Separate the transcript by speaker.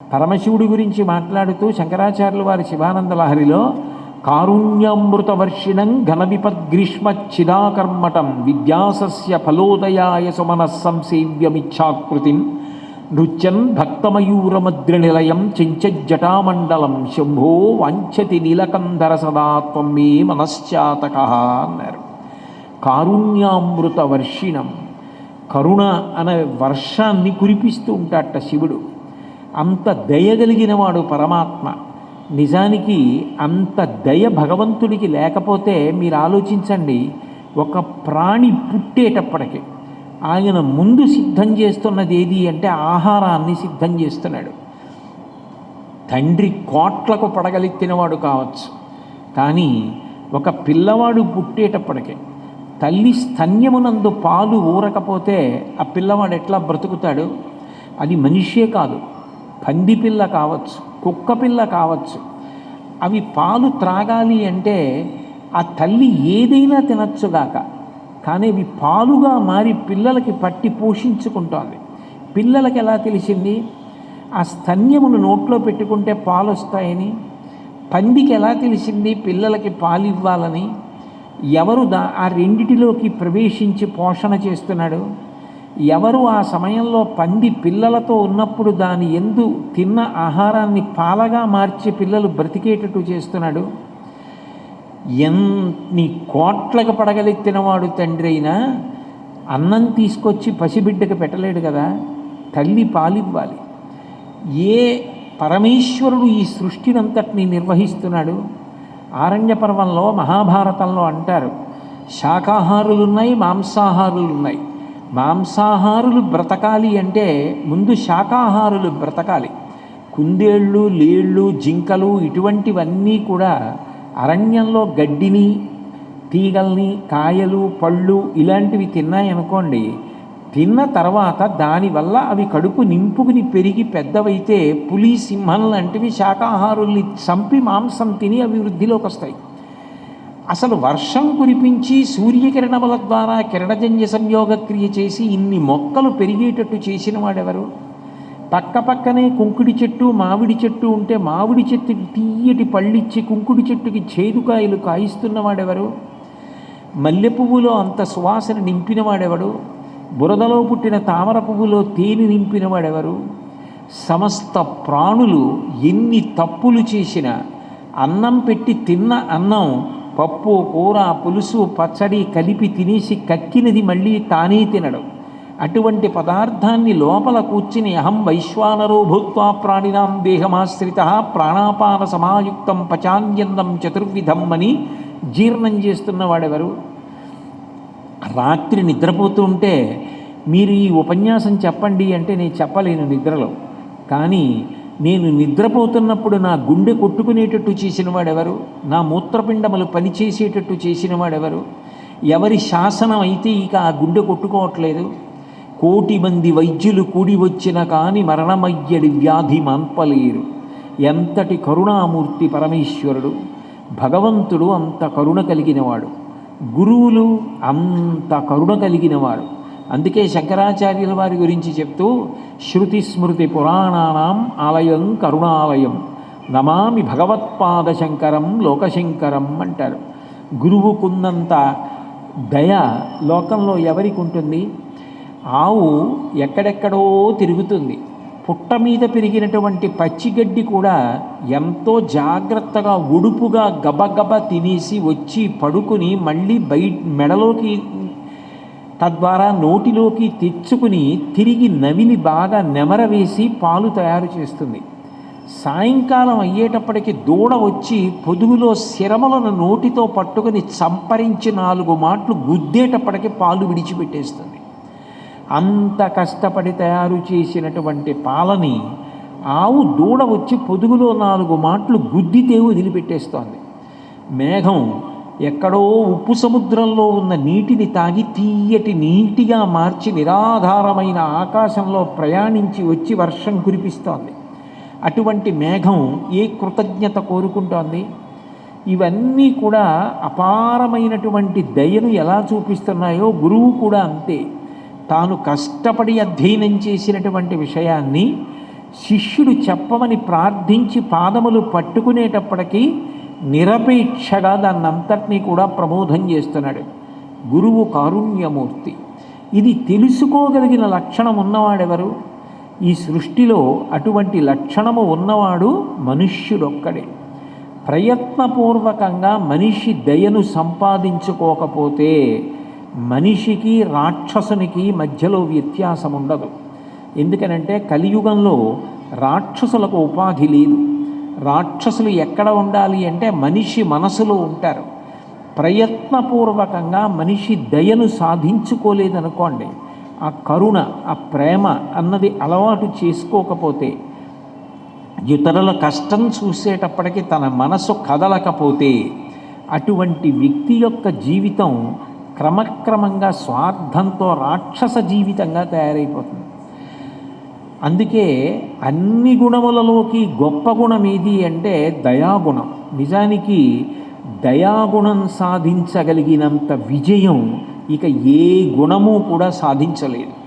Speaker 1: పరమశివుడి గురించి మాట్లాడుతూ శంకరాచార్యులు వారి శివానంద లహరిలో కారుణ్యామృతవర్షిణం ఘన విపద్గ్రీష్మచ్చిదాకర్మటం విద్యాసస్య ఫలోదయాయ సుమన నృత్యం నృత్యన్ భక్తమయూరమద్రినిలయం చించజటామండలం శంభో వాంఛతి నీలకంధర సదాత్వం మే మనశ్చాతక అన్నారు. కారుణ్యామృత వర్షిణం కరుణ అనే వర్షాన్ని కురిపిస్తూ ఉంటాట శివుడు. అంత దయ కలిగినవాడు పరమాత్మ. నిజానికి అంత దయ భగవంతుడికి లేకపోతే మీరు ఆలోచించండి ఒక ప్రాణి పుట్టేటప్పటికి ఆయన ముందు సిద్ధం చేస్తున్నది ఏది అంటే ఆహారాన్ని సిద్ధం చేస్తున్నాడు. తండ్రి కోట్లకు పడగలెత్తినవాడు కావచ్చు. కానీ ఒక పిల్లవాడు పుట్టేటప్పటికే తల్లి స్తన్యమునందు పాలు ఊరకపోతే ఆ పిల్లవాడు ఎట్లా బ్రతుకుతాడు? అది మనిషే కాదు. పందిపిల్ల కావచ్చు కుక్క పిల్ల కావచ్చు అవి పాలు త్రాగాలి అంటే ఆ తల్లి ఏదైనా తినచ్చుగాక కానీ అవి పాలుగా మారి పిల్లలకి పట్టి పోషించుకుంటోంది. పిల్లలకి ఎలా తెలిసింది? ఆ స్తన్యమును నోట్లో పెట్టుకుంటే పాలు వస్తాయని పందికి ఎలా తెలిసింది? పిల్లలకి పాలు ఇవ్వాలని ఎవరు దా ఆ రెండిటిలోకి ప్రవేశించి పోషణ చేస్తున్నాడు? ఎవరు ఆ సమయంలో పంది పిల్లలతో ఉన్నప్పుడు దాని ఎందు తిన్న ఆహారాన్ని పాలగా మార్చి పిల్లలు బ్రతికేటట్టు చేస్తున్నాడు? ఎన్ని కోట్లకు పడగలెత్తినవాడు తండ్రి అయినా అన్నం తీసుకొచ్చి పసిబిడ్డకు పెట్టలేడు కదా. తల్లి పాలివ్వాలి. ఏ పరమేశ్వరుడు ఈ సృష్టినంతటిని నిర్వహిస్తున్నాడు? ఆరణ్య పర్వంలో మహాభారతంలో అంటారు శాకాహారులు ఉన్నాయి మాంసాహారులు బ్రతకాలి అంటే ముందు శాకాహారులు బ్రతకాలి. కుందేళ్ళు లేళ్ళు జింకలు ఇటువంటివన్నీ కూడా అరణ్యంలో గడ్డిని తీగల్ని కాయలు పళ్ళు ఇలాంటివి తిన్నాయనుకోండి తిన్న తర్వాత దానివల్ల అవి కడుపు నింపుకుని పెరిగి పెద్దవైతే పులి సింహం లాంటివి శాకాహారుల్ని చంపి మాంసం తిని అవి వృద్ధిలోకి వస్తాయి అసలు వర్షం కురిపించి సూర్యకిరణముల ద్వారా కిరణజన్య సంయోగ క్రియ చేసి ఇన్ని మొక్కలు పెరిగేటట్టు చేసిన వాడెవరు? పక్క పక్కనే కుంకుడి చెట్టు మామిడి చెట్టు ఉంటే మామిడి చెట్టుకి తీయటి పళ్ళిచ్చి కుంకుడి చెట్టుకి చేదుకాయలు కాయిస్తున్నవాడెవరు మల్లె పువ్వులో అంత సువాసన నింపినవాడెవడు బురదలో పుట్టిన తామర పువ్వులో తేనె నింపినవాడెవరు సమస్త ప్రాణులు ఎన్ని తప్పులు చేసినా అన్నం పెట్టి తిన్న అన్నం పప్పు కూర పులుసు పచ్చడి కలిపి తినేసి కక్కినది మళ్ళీ తానే తినడం. అటువంటి పదార్థాన్ని లోపల కూర్చుని అహం వైశ్వానరో భూత్వా ప్రాణినాం దేహమాశ్రిత ప్రాణాపాన సమాయుక్తం పచాన్యందం చతుర్విధం అని జీర్ణం చేస్తున్నవాడెవరు రాత్రి నిద్రపోతూ ఉంటే మీరు ఈ ఉపన్యాసం చెప్పండి అంటే నేను చెప్పలేను నిద్రలో. కానీ నేను నిద్రపోతున్నప్పుడు నా గుండె కొట్టుకునేటట్టు చేసిన వాడెవరు? నా మూత్రపిండములు పనిచేసేటట్టు చేసిన వాడెవరు? ఎవరి శాసనం అయితే ఇక ఆ గుండె కొట్టుకోవట్లేదు? కోటి మంది వైద్యులు కూడి వచ్చిన కాని మరణమయ్యడి వ్యాధి మంపలేరు ఎంతటి కరుణామూర్తి పరమేశ్వరుడు? భగవంతుడు అంత కరుణ కలిగినవాడు. గురువులు అంత కరుణ కలిగినవాడు అందుకే శంకరాచార్యుల వారి గురించి చెప్తూ శృతి స్మృతి పురాణానాం ఆలయం కరుణాలయం నమామి భగవత్పాద శంకరం లోకశంకరం అంటారు. గురువుకున్నంత దయ లోకంలో ఎవరికి ఉంటుంది? ఆవు ఎక్కడెక్కడో తిరుగుతుంది. పుట్ట మీద పెరిగినటువంటి పచ్చిగడ్డి కూడా ఎంతో జాగ్రత్తగా ఉడుపుగా గబగబ తినేసి వచ్చి పడుకుని మళ్ళీ బయట మెడలోకి తద్వారా నోటిలోకి తెచ్చుకుని తిరిగి నవిలి బాగా నెమరవేసి పాలు తయారు చేస్తుంది. సాయంకాలం అయ్యేటప్పటికి దూడ వచ్చి పొదుగులో శిరమలను నోటితో పట్టుకుని చంపరించి నాలుగు మాటలు గుద్దేటప్పటికి పాలు విడిచిపెట్టేస్తుంది. అంత కష్టపడి తయారు చేసినటువంటి పాలని ఆవు దూడ వచ్చి పొదుగులో నాలుగు మాటలు గుద్దితే వదిలిపెట్టేస్తోంది. మేఘం ఎక్కడో ఉప్పు సముద్రంలో ఉన్న నీటిని తాగి తీయటి నీటిగా మార్చి నిరాధారమైన ఆకాశంలో ప్రయాణించి వచ్చి వర్షం కురిపిస్తోంది. అటువంటి మేఘం ఏ కృతజ్ఞత కోరుకుంటోంది? ఇవన్నీ కూడా అపారమైనటువంటి దయను ఎలా చూపిస్తున్నాయో గురువు కూడా అంతే. తాను కష్టపడి అధ్యయనం చేసినటువంటి విషయాన్ని శిష్యుడు చెప్పమని ప్రార్థించి పాదములు పట్టుకునేటప్పటికీ నిరపేక్షగా దాన్నంతటినీ కూడా ప్రబోధం చేస్తున్నాడు. గురువు కారుణ్యమూర్తి. ఇది తెలుసుకోగలిగిన లక్షణం ఉన్నవాడెవరు? ఈ సృష్టిలో అటువంటి లక్షణము ఉన్నవాడు మనుష్యుడొక్కడే. ప్రయత్నపూర్వకంగా మనిషి దయను సంపాదించుకోకపోతే మనిషికి రాక్షసునికి మధ్యలో వ్యత్యాసం ఉండదు ఎందుకనంటే కలియుగంలో రాక్షసులకు ఉపాధి లేదు. రాక్షసులు ఎక్కడ ఉండాలి అంటే మనిషి మనసులో ఉంటారు. ప్రయత్నపూర్వకంగా మనిషి దయను సాధించుకోలేదనుకోండి ఆ కరుణ ఆ ప్రేమ అన్నది అలవాటు చేసుకోకపోతే ఇతరుల కష్టం చూసేటప్పటికి తన మనసు కదలకపోతే అటువంటి వ్యక్తి యొక్క జీవితం క్రమక్రమంగా స్వార్థంతో రాక్షస జీవితంగా తయారైపోతుంది. అందుకే అన్ని గుణములలోకి గొప్ప గుణం ఏది అంటే దయాగుణం. నిజానికి దయాగుణం సాధించగలిగినంత విజయం ఇక ఏ గుణము కూడా సాధించలేదు.